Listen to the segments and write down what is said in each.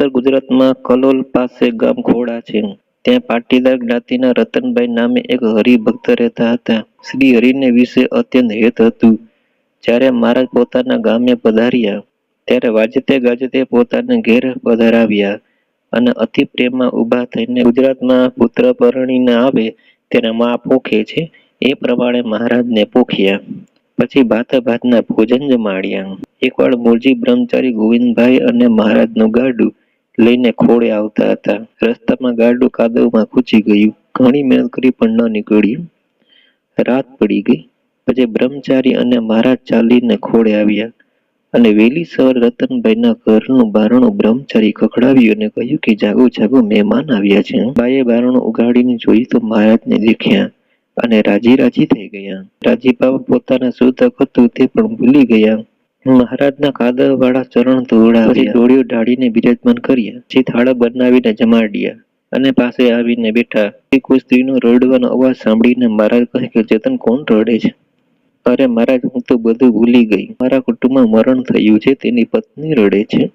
ઉત્તર ગુજરાતમાં કલોલ પાસે ગામ ખોડા છે. ત્યાં પાટીદાર જ્ઞાતિના રતનભાઈ નામે એક હરિભક્ત રહેતા હતા. શ્રી હરિને વિશે અત્યંત હેત હતું. જ્યારે મહારાજ પોતાના ગામે પધાર્યા, ત્યારે વાજતે ગાજતે પોતાને ઘેર પધરાવ્યા અને અતિ પ્રેમમાં ઊભા થઈને ગુજરાતમાં પુત્ર પરણીને આવે તેને માં પોખે છે. એ પ્રમાણે મહારાજને પોખ્યા. પછી ભાત ભાતના ભોજન જમાડ્યા એકવાર મૂળજી બ્રહ્મચારી ગોવિંદભાઈ અને મહારાજનું ગાડું લઈને ખોળે આવતા હતા. રસ્તામાં ગાડું કાદવમાં ખૂચી ગયું. ઘણી મહેનત કરી પણ ન નીકળ્યું. રાત પડી ગઈ. પછી બ્રહ્મચારી અને મહારાજ ચાલીને ખોળે આવ્યા અને વહેલી સવાર રતનભાઈના ઘરનું બારણું બ્રહ્મચારી ખખડાવ્યું અને કહ્યું કે, જાગો જાગો, મહેમાન આવ્યા છે. બાએ બારણું ઉગાડીને જોયું તો મહારાજને દેખ્યા અને રાજી રાજી થઈ ગયા. રાજીપામાં પોતાના સૂતક હતું તે પણ ભૂલી ગયા. મહારાજના કાદવ વાળા ચરણ ધોવડાવ્યા. ઢાળીને બિરાજમાન કર્યા. જે થાળા બનાવીને જમાડ્યા અને પાસે આવીને બેઠા. એક કોઈ સ્ત્રીનો રડવાનો અવાજ સાંભળીને મહારાજ કહે કે, ચેતન, કોણ રડે છે? અરે મહારાજ, હું તો બધું ભૂલી ગઈ. મારા કુટુંબમાં મરણ થયું છે, તેની પત્ની રડે છે.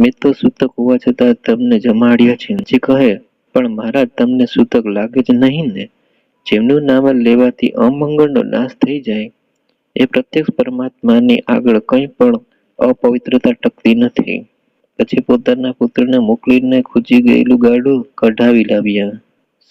મેં તો સૂતક હોવા છતાં તમને જમાડ્યા છે. જે કહે, પણ મહારાજ, તમને સૂતક લાગે જ નહીં ને. જેમનું નામ લેવાથી અમંગળનો નાશ થઈ જાય. એ પ્રત્યક્ષ પરમાત્માની આગળ કંઈ પણ અપવિત્રતા ટકતી નથી. પછી પોતાના પુત્રને મોકલીને ખૂચી ગયેલું ગાડું કઢાવી લાવ્યા.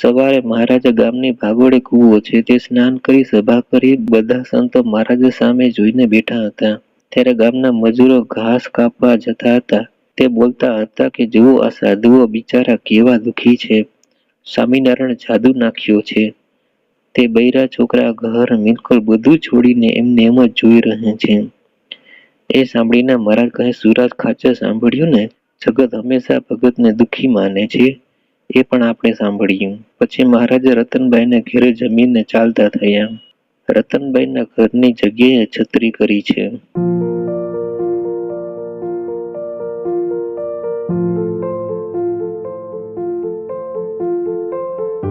સવારે મહારાજા ગામની ભાગોળે કૂવો છે તે સ્નાન કરી સભા કરી બધા સંતો મહારાજા સામે જોઈને બેઠા હતા. ત્યારે ગામના મજૂરો ઘાસ કાપવા જતા હતા. તે બોલતા હતા કે, જુઓ, આ સાધુઓ બિચારા કેવા દુખી છે. સ્વામિનારાયણ જાદુ નાખ્યો છે. તે બૈરા છોકરા ઘર મિલકુલ બધું છોડીને એમને એમ જ જોઈ રહે છે. એ સાંભળીને મહારાજ કહે સુરાજ ખાચર સાંભળ્યું ને, જગત હંમેશા ભગતને દુઃખી માને છે. એ પણ આપણે સાંભળ્યું. પછી મહારાજે રતનભાઈને ઘેરે જમીને ચાલતા થયા. રતનભાઈના ઘરની જગ્યાએ છત્રી કરી છે.